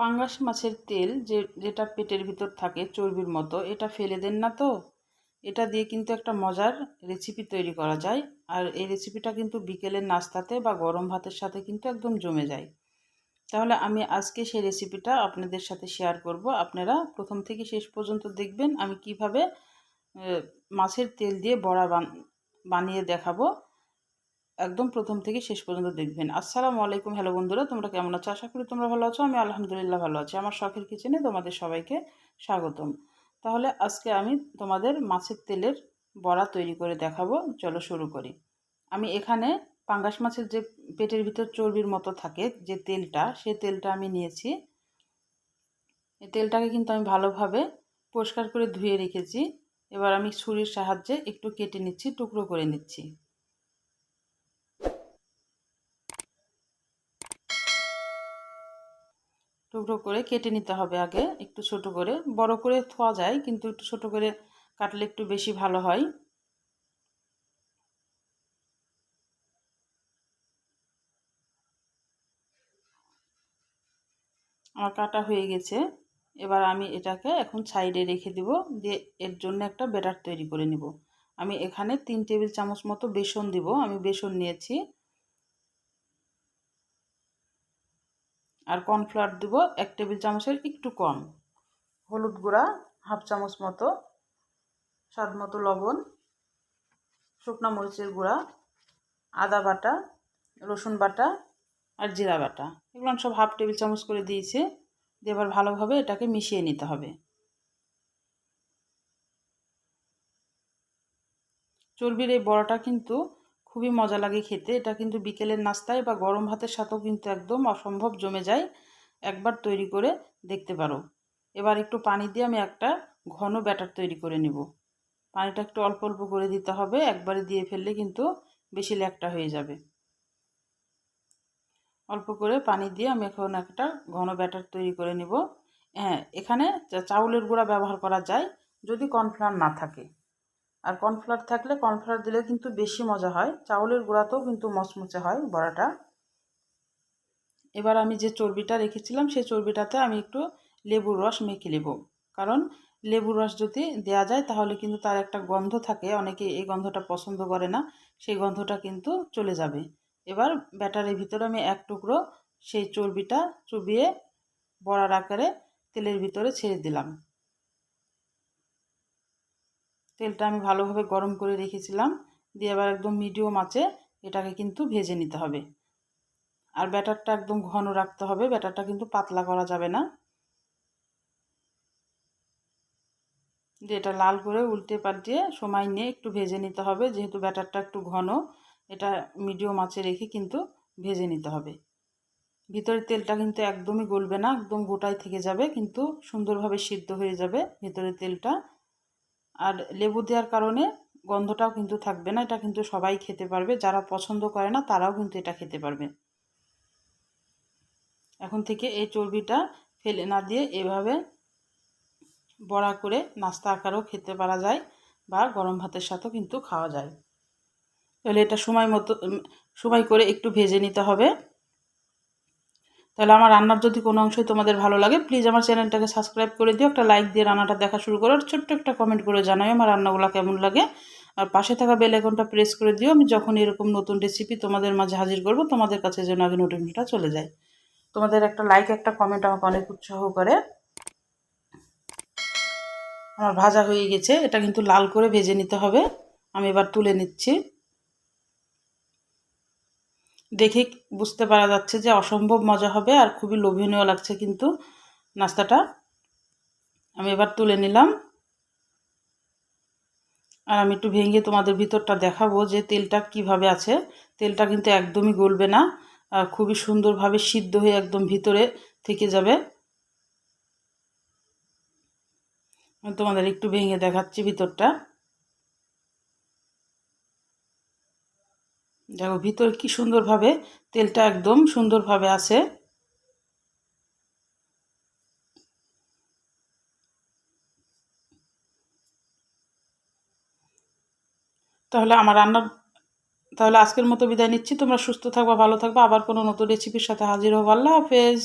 পাঙ্গাস মাছের তেল যে, যেটা পেটের ভিতর থাকে চর্বির মতো, এটা ফেলে দেন না তো? এটা দিয়ে কিন্তু একটা মজার রেসিপি তৈরি করা যায়। আর এই রেসিপিটা কিন্তু বিকেলের নাস্তাতে বা গরম ভাতের সাথে কিন্তু একদম জমে যায়। তাহলে আমি আজকে সেই রেসিপিটা আপনাদের সাথে শেয়ার করব। আপনারা প্রথম থেকে শেষ পর্যন্ত দেখবেন আমি কীভাবে মাছের তেল দিয়ে বড়া বানিয়ে দেখাবো। একদম প্রথম থেকে শেষ পর্যন্ত দেখবেন। আসসালামু আলাইকুম, হ্যালো বন্ধুরা, তোমরা কেমন আছো? আশা করি তোমরা ভালো আছো, আমি আলহামদুলিল্লাহ ভালো আছি। আমার শখের কিচেনে তোমাদের সবাইকে স্বাগতম। তাহলে আজকে আমি তোমাদের মাছের তেলের বড়া তৈরি করে দেখাবো। চলো শুরু করি। আমি এখানে পাঙ্গাস মাছের যে পেটের ভিতর চর্বির মতো থাকে যে তেলটা, সে তেলটা আমি নিয়েছি। এই তেলটাকে কিন্তু আমি ভালোভাবে পরিষ্কার করে ধুয়ে রেখেছি। এবার আমি ছুরির সাহায্যে একটু কেটে নিচ্ছি, টুকরো করে নিচ্ছি। টুকরো করে কেটে নিতে হবে আগে, একটু ছোট করে। বড় করে থোয়া যায়, কিন্তু একটু ছোট করে কাটলে একটু বেশি ভালো হয়। আমার কাটা হয়ে গেছে। এবার আমি এটাকে এখন সাইডে রেখে দিব, দিয়ে এর জন্য একটা ব্যাটার তৈরি করে নিব। আমি এখানে তিন টেবিল চামচ মতো বেসন দিব, আমি বেসন নিয়েছি। আর কর্নফ্লাওয়ার দেবো এক টেবিল চামচের একটু কম। হলুদ গুঁড়া হাফ চামচ মতো, স্বাদ মতো লবণ, শুকনো মরিচের গুঁড়া, আদা বাটা, রসুন বাটা আর জিরা বাটা। এগুলো সব হাফ টেবিল চামচ করে দিয়েছে। দিয়ে এবার ভালোভাবে এটাকে মিশিয়ে নিতে হবে। চর্বির এই বড়াটা কিন্তু খুবই মজা লাগে খেতে। এটা কিন্তু বিকেলের নাস্তায় বা গরম ভাতের সাথেও কিন্তু একদম অসম্ভব জমে যায়। একবার তৈরি করে দেখতে পারো। এবার একটু পানি দিয়ে আমি একটা ঘন ব্যাটার তৈরি করে নেব। পানিটা একটু অল্প অল্প করে দিতে হবে। একবারে দিয়ে ফেললে কিন্তু বেশি ল্যাকটা হয়ে যাবে। অল্প করে পানি দিয়ে আমি এখন একটা ঘন ব্যাটার তৈরি করে নিব। হ্যাঁ এখানে চাউলের গুঁড়া ব্যবহার করা যায় যদি কর্নফ্লাওয়ার না থাকে। আর কর্নফ্লাওয়ার থাকলে কর্নফ্লাওয়ার দিলে কিন্তু বেশি মজা হয়। চাউলের গুঁড়াতেও কিন্তু মচমচে হয় বড়াটা। এবার আমি যে চর্বিটা রেখেছিলাম, সেই চর্বিটাতে আমি একটু লেবুর রস মেখে নেব। কারণ লেবুর রস যদি দেওয়া যায়, তাহলে কিন্তু তার একটা গন্ধ থাকে। অনেকে এই গন্ধটা পছন্দ করে না, সেই গন্ধটা কিন্তু চলে যাবে। এবার ব্যাটারের ভিতরে আমি এক টুকরো সেই চর্বিটা চুবিয়ে বড়ার আকারে তেলের ভিতরে ছেড়ে দিলাম। তেলটা আমি ভালোভাবে গরম করে রেখেছিলাম। দিয়ে আবার একদম মিডিয়াম আঁচে এটাকে কিন্তু ভেজে নিতে হবে। আর ব্যাটারটা একদম ঘন রাখতে হবে, ব্যাটারটা কিন্তু পাতলা করা যাবে না। দিয়ে এটা লাল করে উল্টে পাল্টিয়ে সময় নিয়ে একটু ভেজে নিতে হবে, যেহেতু ব্যাটারটা একটু ঘন, এটা মিডিয়াম আঁচে রেখে কিন্তু ভেজে নিতে হবে। ভিতরের তেলটা কিন্তু একদমই গলবে না, একদম গোটাই থেকে যাবে, কিন্তু সুন্দরভাবে সিদ্ধ হয়ে যাবে ভিতরের তেলটা। আর লেবু দেওয়ার কারণে গন্ধটাও কিন্তু থাকবে না, এটা কিন্তু সবাই খেতে পারবে, যারা পছন্দ করে না তারাও কিন্তু এটা খেতে পারবে। এখন থেকে এই চর্বিটা ফেলে না দিয়ে এভাবে বড়া করে নাস্তা আকারেও খেতে পারা যায় বা গরম ভাতের সাথেও কিন্তু খাওয়া যায়। তাহলে এটা সময় মতো সময় করে একটু ভেজে নিতে হবে। তাহলে আমার রান্নার যদি কোনো অংশই তোমাদের ভালো লাগে প্লিজ আমার চ্যানেলটাকে সাবস্ক্রাইব করে দিও। একটা লাইক দিয়ে রান্নাটা দেখা শুরু করো ছোট্ট একটা কমেন্ট করে জানাই আমার রান্নাগুলো কেমন লাগে। আর পাশে থাকা বেল আইকনটা প্রেস করে দিও, আমি যখন এরকম নতুন রেসিপি তোমাদের মাঝে হাজির করব, তোমাদের কাছে যেন আগে নোটিফিকেশনটা চলে যায়। তোমাদের একটা লাইক একটা কমেন্ট আমাকে অনেক উৎসাহ করে। আমার ভাজা হয়ে গেছে, এটা কিন্তু লাল করে ভেজে নিতে হবে। আমি এবার তুলে নিচ্ছি। দেখে বুঝতে পারা যাচ্ছে যে অসম্ভব মজা হবে আর খুবই লোভনীয় লাগছে কিন্তু নাস্তাটা। আমি এবার তুলে নিলাম। আর আমি একটু ভেঙে তোমাদের ভিতরটা দেখাবো যে তেলটা কীভাবে আছে। তেলটা কিন্তু একদমই গলবে না, আর খুবই সুন্দরভাবে সিদ্ধ হয়ে একদম ভিতরে থেকে যাবে। তোমাদের একটু ভেঙে দেখাচ্ছি ভিতরটা। দেখো, ভিতর কি সুন্দরভাবে তেলটা একদম সুন্দরভাবে আছে। তাহলে আমার রান্নার তাহলে আজকের মতো বিদায় নিচ্ছি। তোমরা সুস্থ থাকবা, ভালো থাকবা। আবার কোনো নতুন রেসিপির সাথে হাজির হব। আল্লাহ হাফেজ।